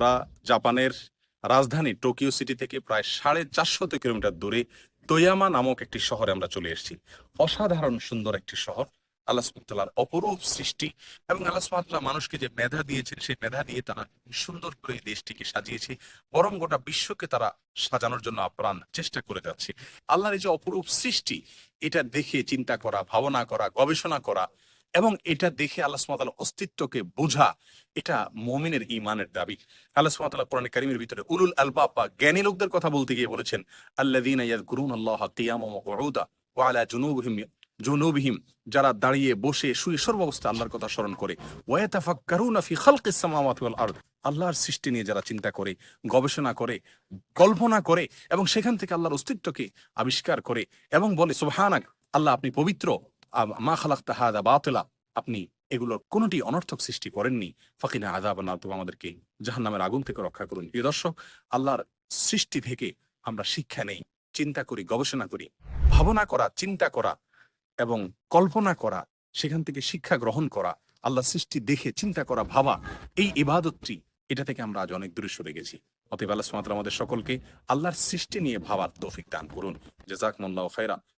আমরা জাপানের রাজধানী টোকিও সিটি থেকে প্রায় সাড়ে চারশত কিলোমিটার দূরে তোয়ামা নামক একটি শহরে আমরা চলে এসেছি। অসাধারণ সুন্দর একটি শহর। আল্লাহ অপরূপ সৃষ্টি এবং আল্লাহ মানুষকে যে মেধা দিয়েছেন, সেই মেধা দিয়ে তারা সুন্দর করে এই দেশটিকে সাজিয়েছে। বরং গোটা বিশ্বকে তারা সাজানোর জন্য আপ্রাণ চেষ্টা করে যাচ্ছে। আল্লাহর এই যে অপরূপ সৃষ্টি, এটা দেখে চিন্তা করা, ভাবনা করা, গবেষণা করা এবং এটা দেখে আল্লাহ সুবহানাহু অস্তিত্বকে বোঝা এটা মমিনের ইমানের দাবি। আল্লাহ সুবহানাহু কোরআন কারিমের ভিতরে উলুল আলবাব বা জ্ঞানী লোকদের কথা বলতে গিয়ে বলেছেন আল্লাহ কিয়ামান ওয়া কুউদা ওয়া আলা জুনুবিহিম জুনুবিহিম, যারা দাঁড়িয়ে বসে শুয়ে সর্বাবস্থা আল্লাহর কথা স্মরণ করে। ফি ওয়াল আল্লাহর সৃষ্টি নিয়ে যারা চিন্তা করে, গবেষণা করে, কল্পনা করে এবং সেখান থেকে আল্লাহর অস্তিত্বকে আবিষ্কার করে এবং বলে, সুবহানাক, আল্লাহ আপনি পবিত্র মা খালাক্তা হাদা বাতিলা। আপনি এগুলোর কোনোটি অনর্থক সৃষ্টি করেননি। ফাকিনা আজাব না তুমি আমাদেরকে জাহান্নামের আগুন থেকে রক্ষা করুন। প্রিয় দর্শক, আল্লাহর সৃষ্টি থেকে আমরা শিক্ষা নেই। চিন্তা করি, গবেষণা করি। ভাবনা করা, চিন্তা করা এবং কল্পনা করা, সেখান থেকে শিক্ষা গ্রহণ করা আল্লাহ সৃষ্টি দেখে চিন্তা করা, ভাবা, এই ইবাদতটি, এটা থেকে আমরা আজ অনেক দূরে সরে গেছি। অতএব আল্লাহ তাআলা আমাদের সকলকে আল্লাহর সৃষ্টি নিয়ে ভাবার তৌফিক দান করুন। জাযাকুমুল্লাহু খাইরা